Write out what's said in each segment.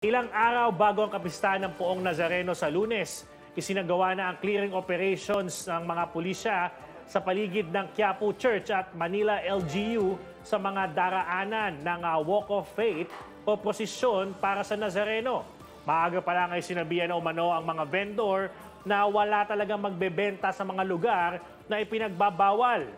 Ilang araw bago ang kapistahan ng Poong Nazareno sa lunes, isinagawa na ang clearing operations ng mga pulisya sa paligid ng Quiapo Church at Manila LGU sa mga daraanan ng ah, Walk of Faith o prosesyon para sa Nazareno. Maaga pa lang ay sinabihan na umano ang mga vendor na wala talagang magbebenta sa mga lugar na ipinagbabawal.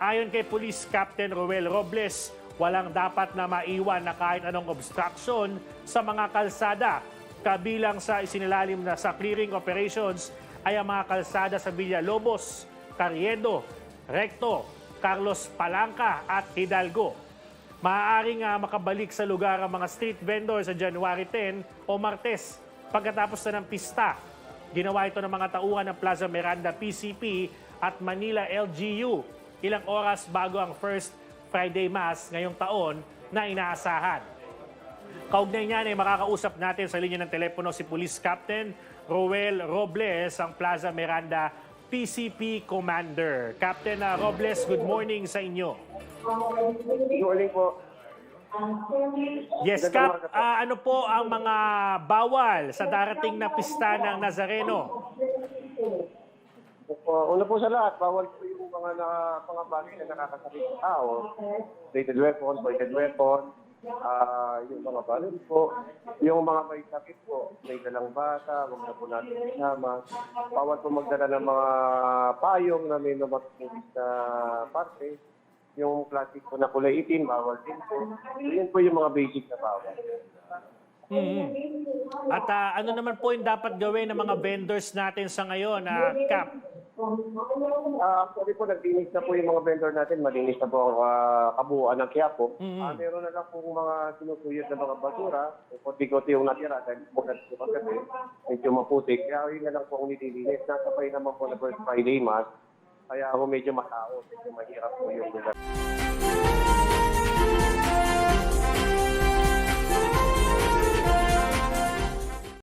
Ayon kay Police Captain Roel Robles, walang dapat na maiwan na kahit anong obstruction sa mga kalsada. Kabilang sa isinilalim na sa clearing operations ay ang mga kalsada sa Villalobos, Carriedo, Recto, Carlos Palanca at Hidalgo. Maaaring ah, makabalik sa lugar ang mga street vendors sa January 10 o Martes pagkatapos na ng pista. Ginawa ito ng mga tauhan ng Plaza Miranda PCP at Manila LGU ilang oras bago ang first Friday Mass ngayong taon na inaasahan. Kaugnay niyan ay makakausap natin sa linya ng telepono si Police Captain Roel Robles, ang Plaza Miranda PCP Commander. Captain ah, Robles, good morning sa inyo. Good morning po. Yes, Cap, ah, ano po ang mga bawal sa darating na pista ng Nazareno? Uh, una po sa lahat, bawal po yung mga na, bagay na nakakasakit sa tao. Rated weapon, pointed weapon, ah yung mga baril po, yung mga may sakit po, may dalang bata, huwag na po natin isama. Bawal po magdala ng mga payong na may namatutubis na parte. Yung plastic po na kulay itim, bawal din po. Yun po yung mga basic na bawal. Mhm. At ah, ano naman po yung dapat gawin ng mga vendors natin sa ngayon, na Cap? Ah, actually po, naglinis na po yung mga vendor natin. Malinis na po ang ah, kabuuan ng Quiapo. Mhm. Ah, meron na lang po mga sinusuyot na mga basura. Kunti-kunti yung natira dahil po po kasi medyo maputik. Kaya yun na lang po ang nililinis. Nasabay naman po na first Friday Mass. Kaya ako medyo matao. Medyo mahirap po yung lugar.